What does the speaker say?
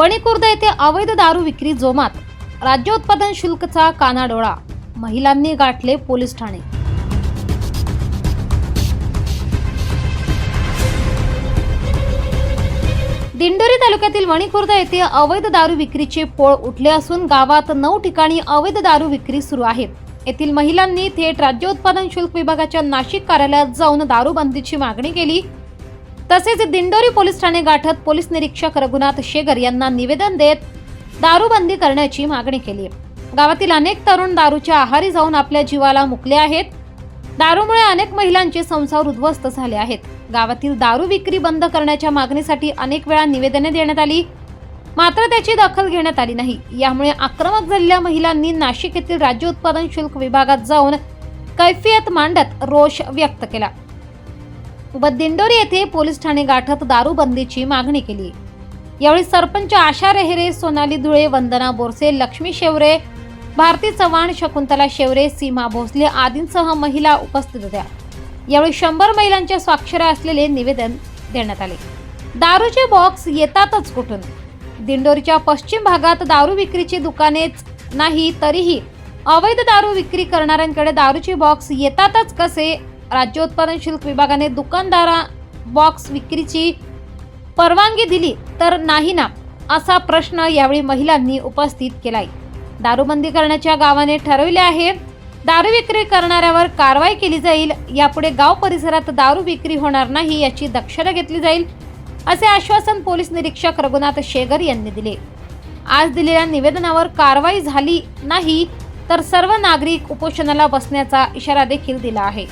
वणीकुर्द येथे अवैध दारू विक्री जोमात. राज्य उत्पादन शुल्कचा कानाडोळा. महिलांनी गाठले पोलीस ठाणे. दिंडोरी तालुक्यातील वणीखुर्द येथे अवैध दारू विक्रीचे पोळ उठले असून गावात नऊ ठिकाणी अवैध दारू विक्री सुरू आहे. येथील महिलांनी थेट राज्य उत्पादन शुल्क विभागाच्या नाशिक कार्यालयात जाऊन दारूबंदीची मागणी केली. तसेच दिंडोरी पोलीस ठाणे गाठत पोलीस निरीक्षक रघुनाथ शेगर यांना निवेदन देत दारूबंदी करण्याची मागणी केली. गावातील अनेक तरुण दारूच्या आहारी जाऊन आपल्या जीवाला मुकले आहेत. दारूमुळे अनेक महिलांचे संसार उद्ध्वस्त झाले आहेत. गावातील दारू विक्री बंद करण्याच्या मागणीसाठी अनेक वेळा निवेदने देण्यात आली. मात्र त्याची दखल घेण्यात आली नाही. यामुळे आक्रमक झालेल्या महिलांनी नाशिक येथील राज्य उत्पादन शुल्क विभागात जाऊन कैफियत मांडत रोष व्यक्त केला. व दिंडोरी येथे पोलीस ठाणे गाठत दारूबंदीची मागणी केली. यावेळी सरपंच आशा रेहरे सोनाली धुळे वंदना बोरसे लक्ष्मी शेवरे भारती चव्हाण शकुंतला शेवरे सीमा भोसले आदींसह महिला उपस्थित होत्या. यावेळी शंभर महिलांच्या स्वाक्षऱ्या असलेले निवेदन देण्यात आले. दारूचे बॉक्स येतातच कुठून? दिंडोरीच्या पश्चिम भागात दारू विक्रीची दुकानेच नाही तरीही अवैध दारू विक्री करणाऱ्यांकडे दारूचे बॉक्स येतातच कसे? राज्य उत्पादन शुल्क विभागाने दुकानदारा बॉक्स विक्रीची परवानगी दिली तर नाही ना असा प्रश्न यावेळी महिलांनी उपस्थित केलाय. दारूबंदी करण्याच्या गावाने ठरविले आहे दारू विक्री करणाऱ्यावर कारवाई केली जाईल यापुढे गाव परिसरात दारू विक्री होणार नाही याची दक्षता घेतली जाईल असे आश्वासन पोलीस निरीक्षक रघुनाथ शेगर यांनी दिले. आज दिलेल्या निवेदनावर कारवाई झाली नाही तर सर्व नागरिक उपोषणाला बसण्याचा इशारा देखील दिला आहे.